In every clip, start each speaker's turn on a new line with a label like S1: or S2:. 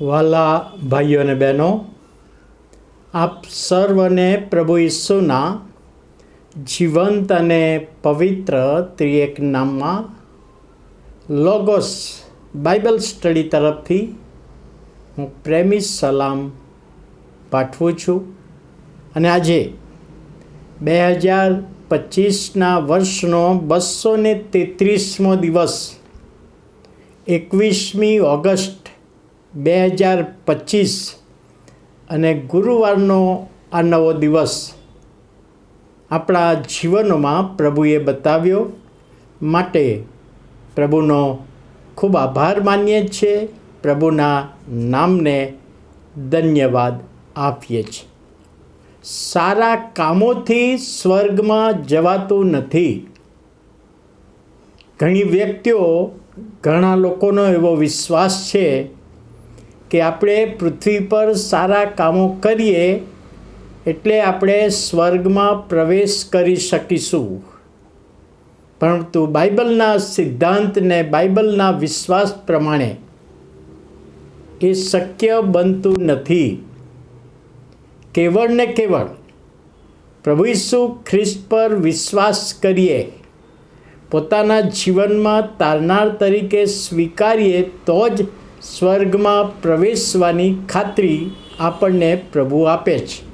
S1: વાલા ભાઈઓ અને બહેનો, આપ સર્વને પ્રભુ ઈસુના જીવંત અને પવિત્ર ત્રિએક નામમાં લોગોસ બાઇબલ સ્ટડી તરફથી હું પ્રેમી સલામ પાઠવું છું. અને આજે બે હજાર પચીસના વર્ષનો બસો ને તેત્રીસમો દિવસ, એકવીસમી ઓગસ્ટ બે હજાર પચીસ અને ગુરુવારનો આ નવો દિવસ આપણા જીવનોમાં પ્રભુએ બતાવ્યો માટે પ્રભુનો ખૂબ આભાર માનીએ છીએ, પ્રભુના નામને ધન્યવાદ આપીએ છીએ. સારા કામોથી સ્વર્ગમાં જવાતું નથી. ઘણી વ્યક્તિઓ, ઘણા લોકોનો એવો વિશ્વાસ છે કે આપણે પૃથ્વી પર સારા કામો કરીએ એટલે આપણે સ્વર્ગમાં પ્રવેશ કરી શકીશું. પરંતુ બાઇબલના સિદ્ધાંતને બાઇબલના વિશ્વાસ પ્રમાણે એ શક્ય બનતું નથી. કેવળ ને કેવળ પ્રભુ ખ્રિસ્ત પર વિશ્વાસ કરીએ, પોતાના જીવનમાં તારનાર તરીકે સ્વીકારીએ તો જ સ્વર્ગમાં પ્રવેશવાની ખાતરી આપણને પ્રભુ આપે છે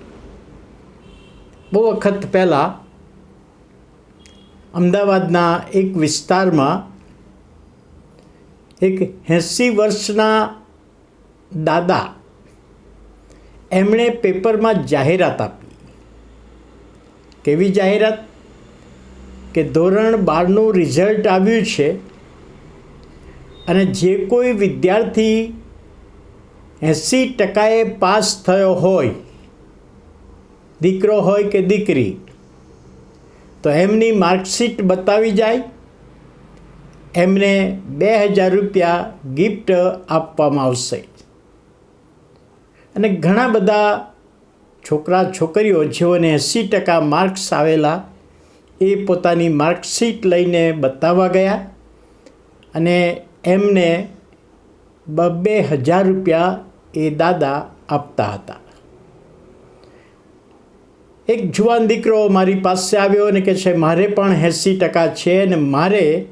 S1: બહુ વખત પહેલાં અમદાવાદના એક વિસ્તારમાં એક એંસી વર્ષના દાદા એમણે પેપરમાં જાહેરાત આપી. કેવી જાહેરાત? કે ધોરણ બારનું રિઝલ્ટ આવ્યું છે અને જે કોઈ વિદ્યાર્થી એંસી ટકાએ પાસ થયો હોય, દીકરો હોય કે દીકરી, તો એમની માર્કશીટ બતાવી જાય. એમને બે હજાર રૂપિયા ગિફ્ટ આપવામાં આવશે. અને ઘણા બધા છોકરા છોકરીઓ જેઓને એંસી ટકા માર્ક્સ આવેલા, એ પોતાની માર્કશીટ લઈને બતાવવા ગયા. અને એમને બબ્બે હજાર રૂપિયા એ દાદા આપતા હતા. એક જુવાન દીકરો મારી પાસે આવ્યો અને કહે છે, મારે પણ એંસી ટકા છે અને મારે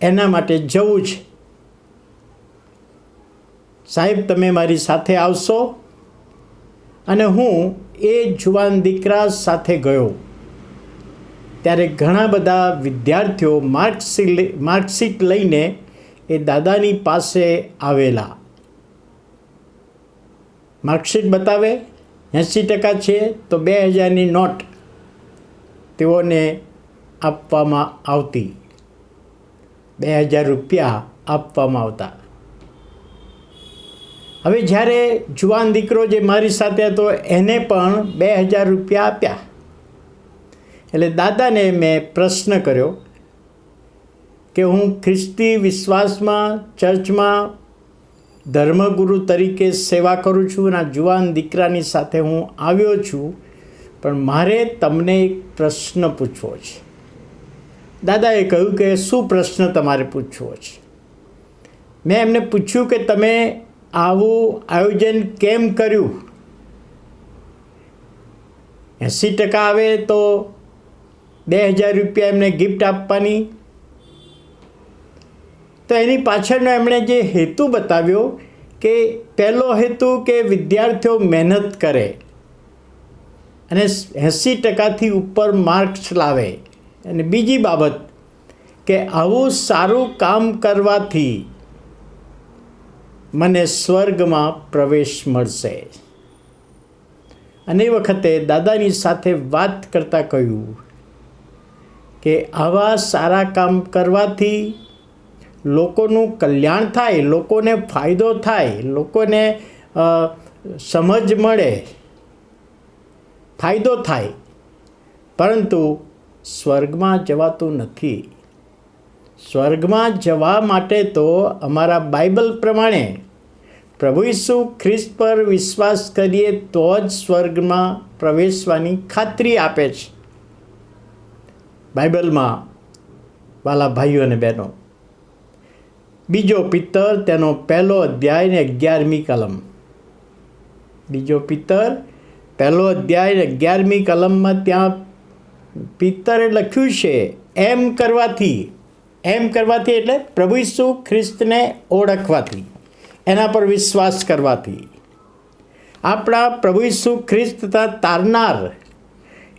S1: એના માટે જવું છે. સાહેબ, તમે મારી સાથે આવશો? અને હું એ જુવાન દીકરા સાથે ગયો. ત્યારે ઘણા બધા વિદ્યાર્થીઓ માર્કશીટ માર્કશીટ લઈને એ દાદાની પાસે આવેલા. માર્કશીટ બતાવે એંસી ટકા છે તો બે હજારની નોટ તેઓને આપવામાં આવતી. બે હજાર રૂપિયા આપવામાં આવતા. હવે જ્યારે જુવાન દીકરો જે મારી સાથે હતો, એને પણ બે હજાર રૂપિયા આપ્યા. એટલે દાદાને મેં પ્રશ્ન કર્યો કે હું ખ્રિસ્તી વિશ્વાસમાં, ચર્ચમાં, ધર્મગુરુ તરીકે સેવા કરું છું અને જુવાન દીકરાની સાથે હું આવ્યો છું, પણ મારે તમને એક પ્રશ્ન પૂછવો છે. દાદાએ કહ્યું કે શું પ્રશ્ન તમારે પૂછવો છે? મેં એમને પૂછ્યું કે તમે આવું આયોજન કેમ કર્યું? એંસી ટકા આવે તો બે હજાર રૂપિયા એમને ગિફ્ટ આપવાની. તો એની પાછળનો એમણે જે હેતુ બતાવ્યો કે પહેલો હેતુ કે વિદ્યાર્થીઓ મહેનત કરે અને એંસી ટકાથી ઉપર માર્ક્સ લાવે. અને બીજી બાબત કે આવું સારું કામ કરવાથી મને સ્વર્ગમાં પ્રવેશ મળશે. અને એ વખતે દાદાની સાથે વાત કરતાં કહ્યું કે આવા સારા કામ કરવાથી લોકોનું કલ્યાણ થાય, લોકોને ફાયદો થાય, લોકોને સમજ મળે, ફાયદો થાય. પરંતુ સ્વર્ગમાં જવાતું નથી. સ્વર્ગમાં જવા માટે તો અમારા બાઇબલ પ્રમાણે પ્રભુ ઈસુ ખ્રિસ્ત પર વિશ્વાસ કરીએ તો જ સ્વર્ગમાં પ્રવેશવાની ખાતરી આપે છે. બાઇબલમાં વાલા ભાઈઓ અને બહેનો. બીજો પિત્તર તેનો પહેલો અધ્યાય ને અગિયારમી કલમ. બીજો પિત્તર પહેલો અધ્યાય ને અગિયારમી કલમમાં ત્યાં પિત્તરે લખ્યું છે, એમ કરવાથી. એમ કરવાથી એટલે પ્રભુ ઈસુ ખ્રિસ્તને ઓળખવાથી, એના પર વિશ્વાસ કરવાથી. આપણા પ્રભુ ઈસુ ખ્રિસ્ત તથા તારનાર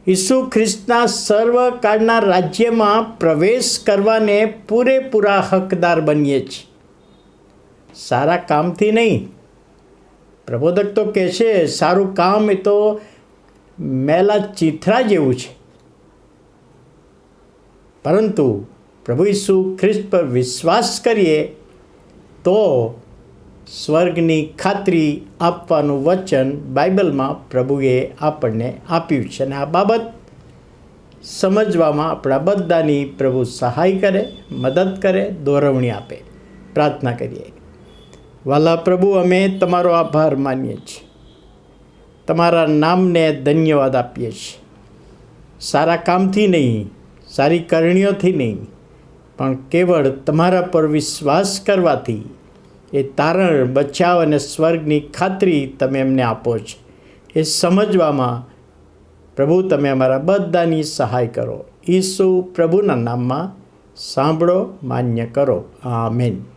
S1: ઈસુ ખ્રિસ્તના સર્વકાળના રાજ્યમાં પ્રવેશ કરવાને પૂરેપૂરા હકદાર બનીએ છીએ. સારા કામથી નહીં. પ્રબોધક તો કહે છે, સારું કામ એ તો મેલા ચીથરા જેવું છે. પરંતુ પ્રભુ ઈસુ ખ્રિસ્ત પર વિશ્વાસ કરીએ તો સ્વર્ગની ખાતરી આપવાનું વચન બાઇબલમાં પ્રભુએ આપણને આપ્યું છે અને આ બાબત સમજવામાં આપણા બધાની પ્રભુ સહાય કરે, મદદ કરે, દોરવણી આપે. પ્રાર્થના કરીએ. વાલા પ્રભુ, અમે તમારો આભાર માનીએ છીએ. તમારા નામને ધન્યવાદ આપીએ છીએ. સારા કામથી નહીં, સારી કરણીઓથી નહીં, પણ કેવળ તમારા પર વિશ્વાસ કરવાથી એ તારણ, બચાવ અને સ્વર્ગની ખાતરી તમે એમને આપો છો. એ સમજવામાં પ્રભુ તમે અમારા બધાની સહાય કરો. ઈસુ પ્રભુના નામમાં સાંભળો, માન્ય કરો. આમેન.